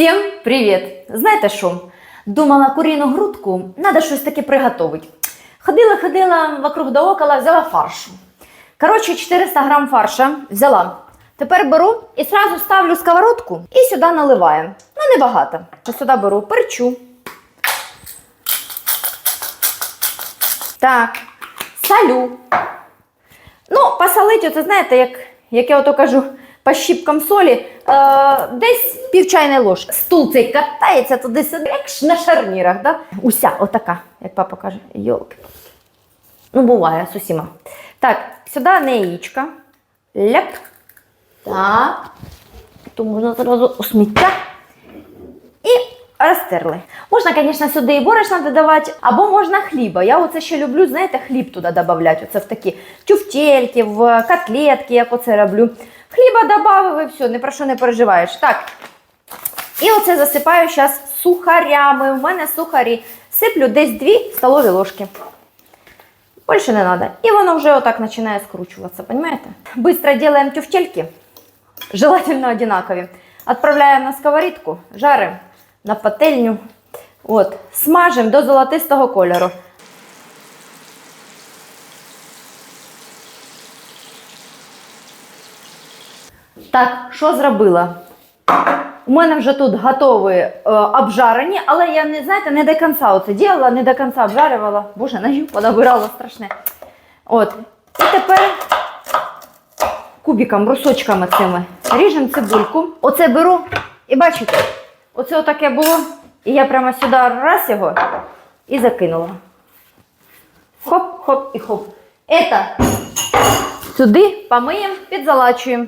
Всім привіт! Знаєте що? Думала куріну грудку, треба щось таке приготувати. Ходила, ходила вокруг да около, взяла фаршу. Коротше, 400 грам фарша взяла. Тепер беру і сразу ставлю сковородку і сюди наливаю. Ну, небагато. Сюди беру перчу. Так, солю. Ну, посолити, оце знаєте, як, як я ото кажу, по щіпкам солі, е, десь пів чайної ложки. Стул цей катається туди-сюди, як на шарнірах, да? Уся, отака, як папа каже, йолки. Ну, буває з усіма. Так, сюди не яєчка. Ляп. Так. Тут можна зразу у сміття. І розтерли. Можна, звісно, сюди і борошна додавати, або можна хліба. Я оце ще люблю, знаєте, хліб туди додавати. Оце в такі тюфтельки, в котлетки, як оце роблю. Хліба додав і все, ні про що не переживаєш. Так. І оце засипаю зараз сухарями. У мене сухарі. Сиплю десь 2 столові ложки. Більше не треба. І воно вже отак починає скручуватися, понимаете? Быстро делаем тюфтельки, желательно одинакові. Отправляємо на сковорідку, жаримо на пательню. От, смажимо до золотистого кольору. Так, що зробила? У мене вже тут готові е, обжарені, але я не знаєте, не до кінця оце діяла, не до кінця обжарювала. Боже, ножів понабирала страшне. От. І тепер кубиком, брусочками цими ріжемо цибульку. Оце беру і бачите, оце отаке було. І я прямо сюди раз його і закинула. Хоп, хоп і хоп. Це сюди помиємо, підзалачуємо.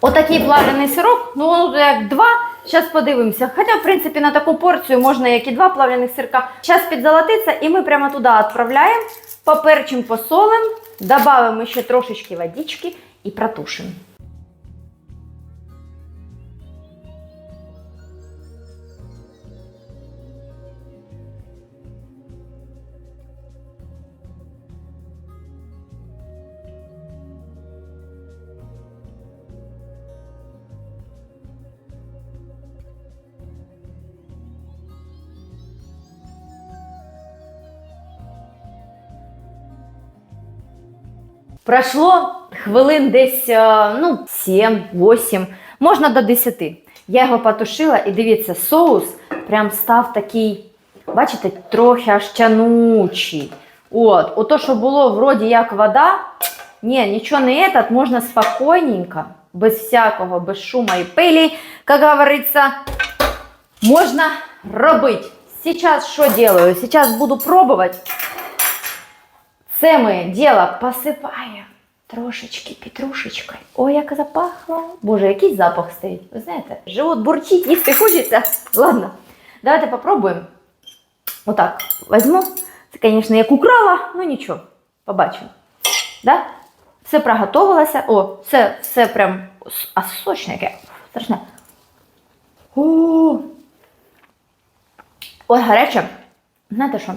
Отакий плавлений сирок, ну як два. Зараз подивимося. Хоча, в принципі, на таку порцію можна як і два плавлених сирка. Зараз підзолотиться і ми прямо туди відправляємо, поперчимо, посолим, додаємо ще трошечки водички і протушимо. Пройшло хвилин десь е, ну, 7-8, можна до 10. Я його потушила і дивіться, соус прям став такий, бачите, трохи аж тянучий. От, ото, що було вроді як вода, ні, нічого не этот, можна спокійненько, без всякого, без шума і пилі, як говориться, можна робити. Сейчас що делаю? Сейчас буду пробувати. Це ми діло посипаємо трошечки петрушечкою. Ой, як запахло. Боже, який запах стоїть. Ви знаєте, живот бурчить, їсти хочеться. Ладно, давайте попробуємо. Отак, візьму. Це, звісно, як украла, ну нічого, побачимо. Да? Все приготувалося. О, все, все прям а сочне яке. Страшне. О! Ой, гаряче. Знаєте що?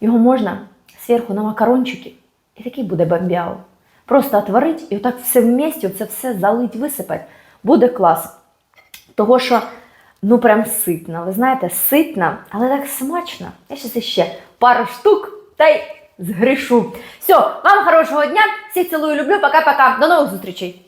Його можна зверху на макарончики, і такий буде бомбяо. Просто отварить і отак все вместе, це все залить, висипать. Буде клас. Того, що ну прям ситно. Ви знаєте, ситно, але так смачно. Я щось ще пару штук та й згрішу. Все, вам хорошого дня. Всіх цілую, люблю. Пока-пока. До нових зустрічей.